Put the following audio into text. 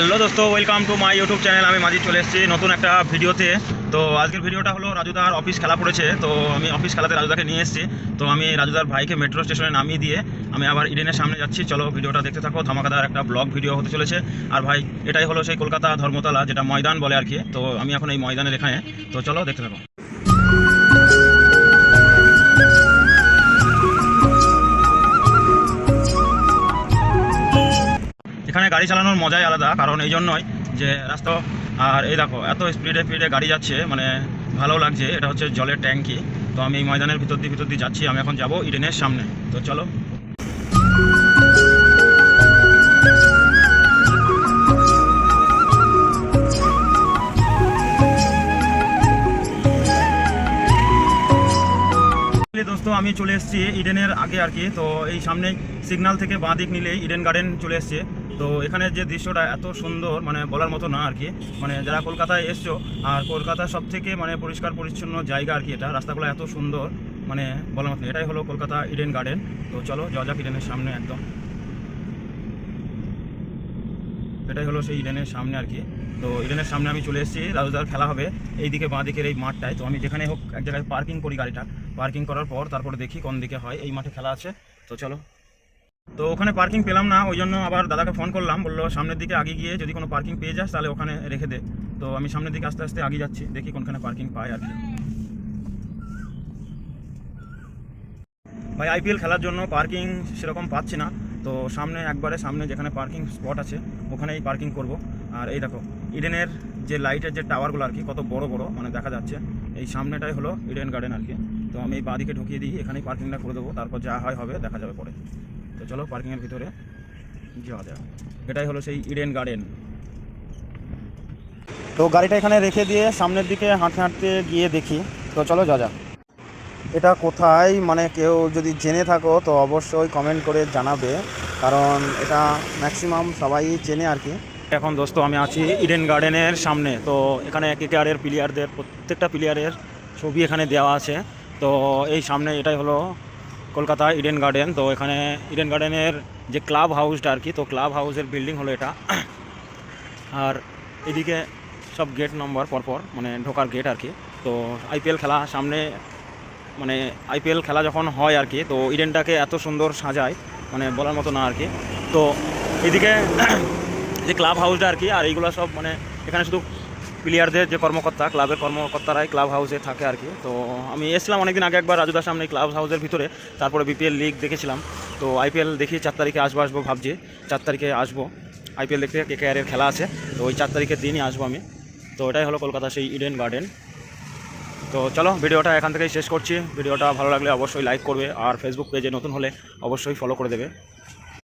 Hello দোস্ত welcome to my YouTube channel আমি মাঝি চলে এসেছি নতুন একটা ভিডিওতে। তো আজকের ভিডিওটা হলো রাজুদার অফিস খেলা পড়েছে। তো আমি অফিস খেলাতে রাজুদাকে নিয়ে এসেছি। তো আমি রাজুদার ভাইকে মেট্রো স্টেশনে নামিয়ে দিয়ে আমি আবার ইডেনের সামনে যাচ্ছি। চলো ভিডিওটা দেখতে থাকো। ধামাকাদার একটা ব্লগ ভিডিও হতে চলেছে। আর ভাই, এটাই হলো সেই কলকাতা ধর্মতলা, যেটা ময়দান বলে আর কি। তো আমি এখন এই ময়দানের এখানে। তো চলো দেখতে থাকো। এখানে গাড়ি চালানোর মজাই আলাদা, কারণ এই জন্যই যে রাস্তা, আর এই দেখো, এত স্পিডে স্পিডে গাড়ি যাচ্ছে মানে ভালো লাগছে, এটা হচ্ছে জলের ট্যাঙ্কি। তো আমি ময়দানের ভিতর দিয়ে ভিতর দিয়ে যাচ্ছি, আমি এখন যাব ইডেনের সামনে। তো চলো। দোস্ত, আমি চলে এসেছি ইডেনের আগে আর কি, তো এই সামনে সিগন্যাল থেকে বাঁ দিক নিলেই ইডেন গার্ডেন চলে এসছে। তো এখানে যে দৃশ্যটা এত সুন্দর মানে বলার মতো না আর কি মানে যারা কলকাতায় এসছো, আর কলকাতার সব থেকে মানে পরিষ্কার পরিচ্ছন্ন জায়গা আর কি এটা, রাস্তাগুলো এত সুন্দর মানে বলার মতো এটাই হলো কলকাতা ইডেন গার্ডেন তো চলো যাক ইডেনের সামনে একদম। এটাই হলো সেই ইডেনের সামনে আর কি তো ইডেনের সামনে আমি চলে এসেছি, রাজুদার খেলা হবে। এইদিকে বাঁ দিকের এই মাঠটায়। তো আমি যেখানে হোক এক জায়গায় পার্কিং করি গাড়িটা। পার্কিং করার পর তারপরে দেখি কোন দিকে হয়। এই মাঠে খেলা আছে। তো চলো। তো ওখানে পার্কিং পেলাম না, ওই জন্য আবার দাদাকে ফোন করলাম, বলল সামনের দিকে আগে গিয়ে যদি কোনো পার্কিং পেয়ে যাস, তাহলে ওখানে রেখে দে। তো আমি সামনের দিকে আস্তে আস্তে আগে যাচ্ছি, দেখি কোনখানে পার্কিং পাই আর কি। ভাই আইপিএল খেলার জন্য পার্কিং সেরকম পাচ্ছি না। তো সামনে একবারে সামনে যেখানে পার্কিং স্পট আছে, ওখানেই পার্কিং করব। আর এই দেখো ইডেনের যে লাইটের যে টাওয়ারগুলো আর কি, কত বড় বড় মানে দেখা যাচ্ছে। এই সামনেটাই হলো ইডেন গার্ডেন আর কি। তো আমি এই বাদিকে ঢুকিয়ে দিই এখানেই পার্কিংটা করে দেবো, তারপর যা হয় হবে, দেখা যাবে পরে। তো চলো পার্কিংয়ের ভিতরে যাওয়া যায় এটাই হলো সেই ইডেন গার্ডেন তো গাড়িটা এখানে রেখে দিয়ে সামনের দিকে হাঁটতে হাঁটতে গিয়ে দেখি। তো চলো যা যা এটা কোথায়? মানে কেউ যদি জেনে থাকো তো অবশ্যই কমেন্ট করে জানাবে। কারণ এটা ম্যাক্সিমাম সবাই চেনে আর কি। এখন দোস্ত আমি আছি ইডেন গার্ডেনের সামনে। তো এখানে কেকেআরের প্লেয়ারদের প্রত্যেকটা প্লেয়ারের ছবি এখানে দেওয়া আছে। তো এই সামনে এটাই হলো কলকাতা ইডেন গার্ডেন তো এখানে ইডেন গার্ডেনের যে ক্লাব হাউসটা আর কি, তো ক্লাব হাউসের বিল্ডিং হলো এটা। আর এদিকে সব গেট নম্বর পরপর মানে ঢোকার গেট আর কি। তো আইপিএল খেলা সামনে মানে আইপিএল খেলা যখন হয় আর কি, তো ইডেনটাকে এত সুন্দর সাজায় মানে বলার মতো না আর কি। তো এদিকে যে ক্লাব হাউসটা আর কি, আর এইগুলো সব মানে এখানে শুধু প্লেয়ারদের যে কর্মকর্তা, ক্লাবের কর্মকর্তারাই ক্লাব হাউসে থাকে আর কি তো আমি এসেছিলাম অনেকদিন আগে একবার রাজুদার সামনে ক্লাব হাউসের ভিতরে। তারপরে বিপিএল লিগ দেখেছিলাম। তো আইপিএল দেখি চার তারিখে আসব আসব ভাবছি। চার তারিখে আসব। আইপিএল দেখতে কে কে খেলা আছে। তো ওই চার তারিখের দিনই আসব আমি। তো এটাই হলো কলকাতা সেই ইডেন গার্ডেন তো চলো, ভিডিওটা এখান থেকেই শেষ করছি। ভিডিওটা ভালো লাগলে অবশ্যই লাইক করবে। আর ফেসবুক পেজে নতুন হলে অবশ্যই ফলো করে দেবে।